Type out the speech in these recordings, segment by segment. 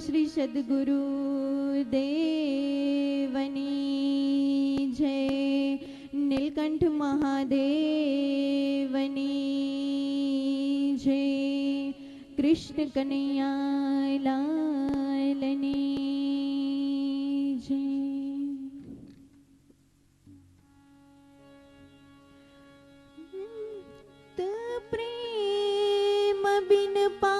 श्री सद्गुरु देवनी जय। नीलकंठ महादेवनी जय। कृष्ण कन्हैया लालनी जय। प्रेम बिन पा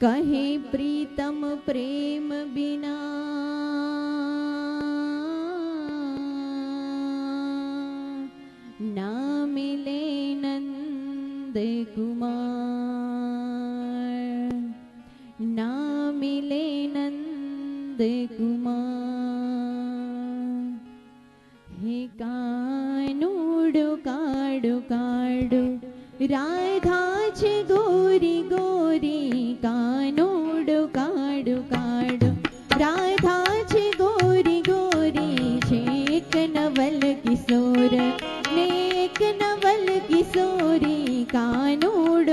કહે પ્રીતમ પ્રેમ બિના ના મિલે નંદ કુમાર. ના મિલે નંદ કુમાર. હે કાનુડો કાડો કાડો રાધા છે ગોરી ગોરી कानोडु काडु काड राधा गोरि गोरिक नवल किशोर एक नव किशरी कानोड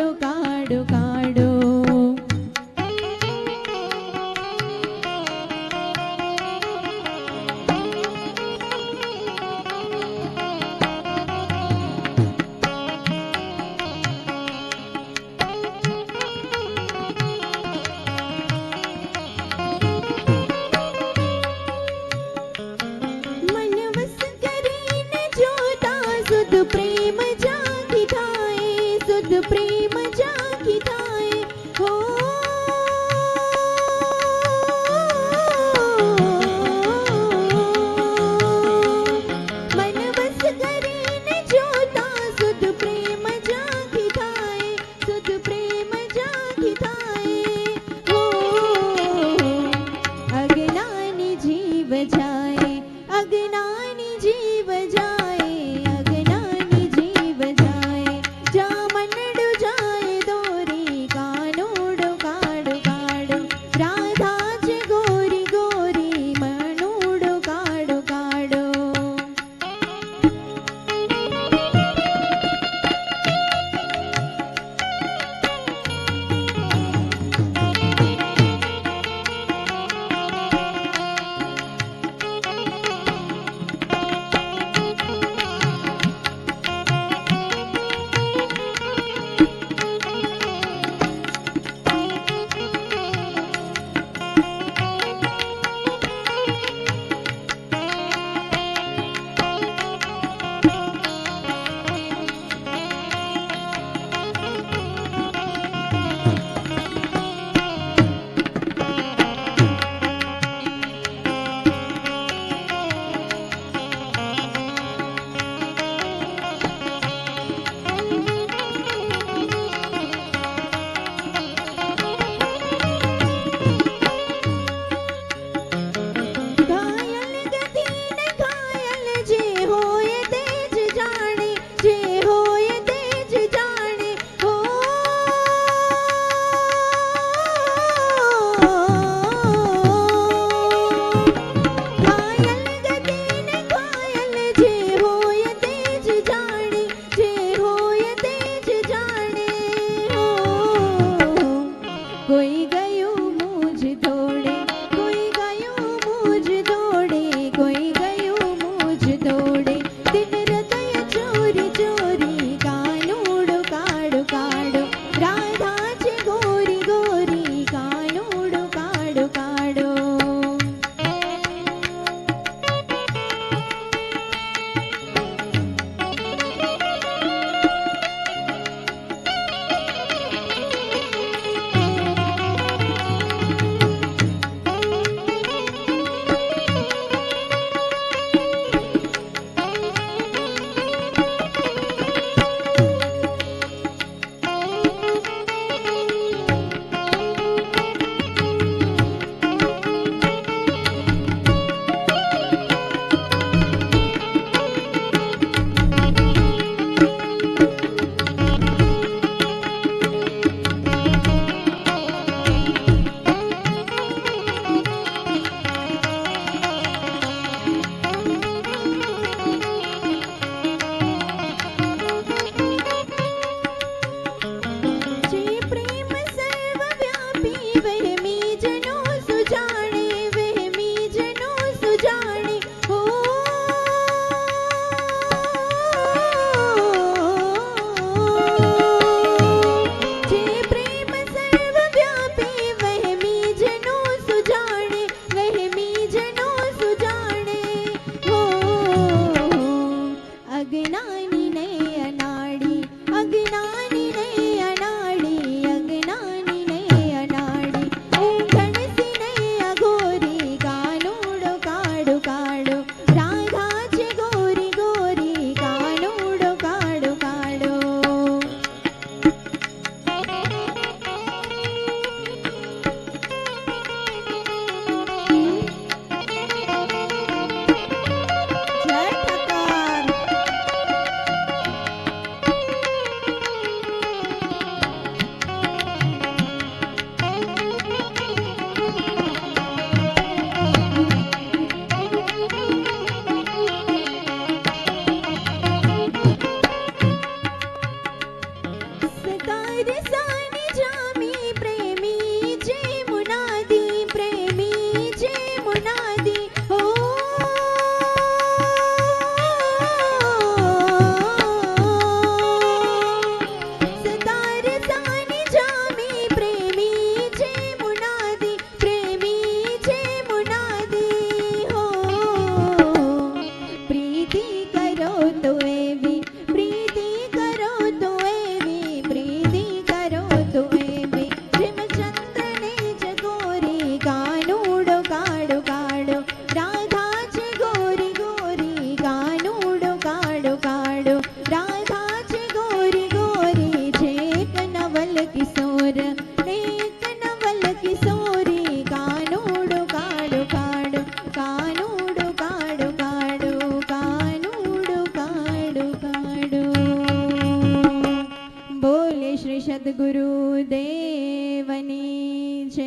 શ્રી સદગુરુ દેવની જય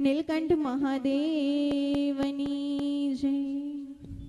નીલકંઠ મહાદેવની